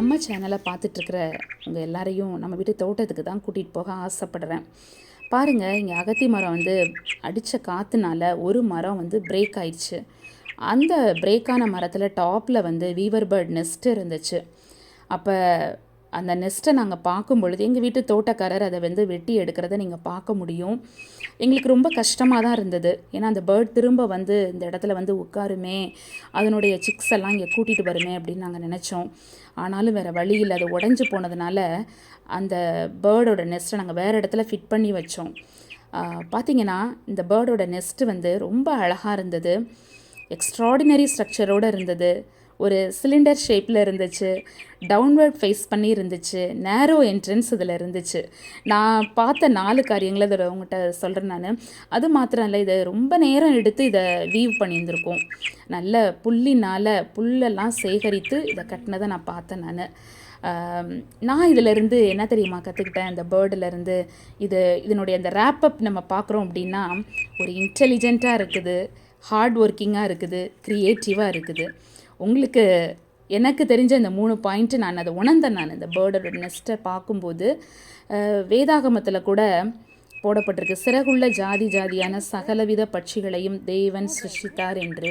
நம்ம சேனலை பார்த்துட்ருக்கிற உங்கள் எல்லாரையும் நம்ம வீட்டு தோட்டத்துக்கு தான் கூட்டிகிட்டு போக ஆசைப்படுறேன். பாருங்கள் இங்கே அகத்தி மரம் வந்து அடித்த காற்றுனால ஒரு மரம் வந்து பிரேக் ஆயிடுச்சு. அந்த பிரேக்கான மரத்தில் டாப்பில் வந்து வீவர் பேர்ட் நெஸ்ட் இருந்துச்சு. அப்போ அந்த நெஸ்ட்டை நாங்கள் பார்க்கும் பொழுது எங்கள் வீட்டு தோட்டக்காரர் அதை வந்து வெட்டி எடுக்கிறத நீங்கள் பார்க்க முடியும். எங்களுக்கு ரொம்ப கஷ்டமாக தான் இருந்தது. ஏன்னா அந்த பேர்ட் திரும்ப வந்து இந்த இடத்துல வந்து உட்காருமே அதனுடைய சிக்ஸ் எல்லாம் இங்கே கூட்டிகிட்டு வருமே அப்படின்னு நாங்கள் நினச்சோம். ஆனாலும் வேறு வழி இல்லை. அது உடஞ்சி போனதுனால அந்த பேர்டோட நெஸ்ட்டை நாங்கள் வேறு இடத்துல ஃபிட் பண்ணி வச்சோம். பார்த்திங்கன்னா பார்த்தீங்கன்னா இந்த பேர்டோட நெஸ்ட்டு வந்து ரொம்ப அழகாக இருந்தது. எக்ஸ்ட்ராடினரி ஸ்ட்ரக்சரோடு இருந்தது. ஒரு சிலிண்டர் ஷேப்பில் இருந்துச்சு டவுன்வர்ட் ஃபேஸ் பண்ணி இருந்துச்சு நேரோ என்ட்ரன்ஸ் இதில் இருந்துச்சு. நான் பார்த்த நாலு காரியங்களை இதில் உங்கள்கிட்ட சொல்கிறேன் நான். அது மாத்திரம் இல்லை இதை ரொம்ப நேரம் எடுத்து இதை வீவ் பண்ணியிருந்திருக்கோம். நல்ல புல்லினால் புல்லெல்லாம் சேகரித்து இதை கட்டினதை நான் பார்த்தேன் நான். நான் இதிலிருந்து என்ன தெரியுமா கற்றுக்கிட்டேன் இந்த பேர்டுலேருந்து இது இதனுடைய அந்த ரேப்பப் நம்ம பார்க்குறோம் அப்படின்னா ஒரு இன்டெலிஜென்ட்டாக இருக்குது ஹார்ட் ஒர்க்கிங்காக இருக்குது க்ரியேட்டிவாக இருக்குது. உங்களுக்கு எனக்கு தெரிஞ்ச இந்த மூணு பாயிண்ட்டு நான் அதை உணர்ந்தேன் நான் இந்த பேர்டோட நெஸ்ட்டை பார்க்கும்போது. வேதாகமத்தில் கூட போடப்பட்டிருக்கு. சிறகுள்ள ஜாதி ஜாதியான சகலவித பட்சிகளையும் தேவன் சிருஷ்டித்தார் என்று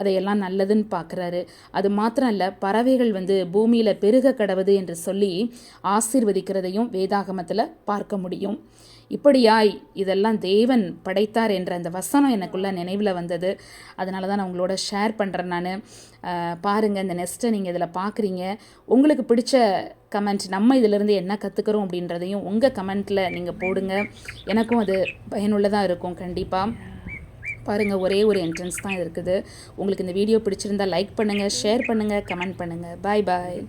அதையெல்லாம் நல்லதுன்னு பார்க்குறாரு. அது மாத்திரம் இல்லை பறவைகள் வந்து பூமியில் பெருக கடவுது என்று சொல்லி ஆசீர்வதிக்கிறதையும் வேதாகமத்தில் பார்க்க முடியும். இப்படியாய் இதெல்லாம் தேவன் படைத்தார் என்ற அந்த வசனம் எனக்குள்ள நினைவில் வந்தது. அதனால தான் நான் உங்களோட ஷேர் பண்ணுறேன் நான். பாருங்கள் இந்த நெஸ்ட்டை நீங்கள் இதில் பார்க்குறீங்க. உங்களுக்கு பிடிச்ச கமெண்ட் நம்ம இதிலிருந்து என்ன கற்றுக்குறோம் அப்படின்றதையும் உங்கள் கமெண்ட்டில் நீங்கள் போடுங்க. எனக்கும் அது பயனுள்ளதாக இருக்கும் கண்டிப்பாக பாருங்கள் ஒரே ஒரு என்ட்ரன்ஸ் தான் இருக்குது. உங்களுக்கு இந்த வீடியோ பிடிச்சிருந்தா லைக் பண்ணுங்கள் ஷேர் பண்ணுங்கள் கமெண்ட் பண்ணுங்கள் பாய் பாய்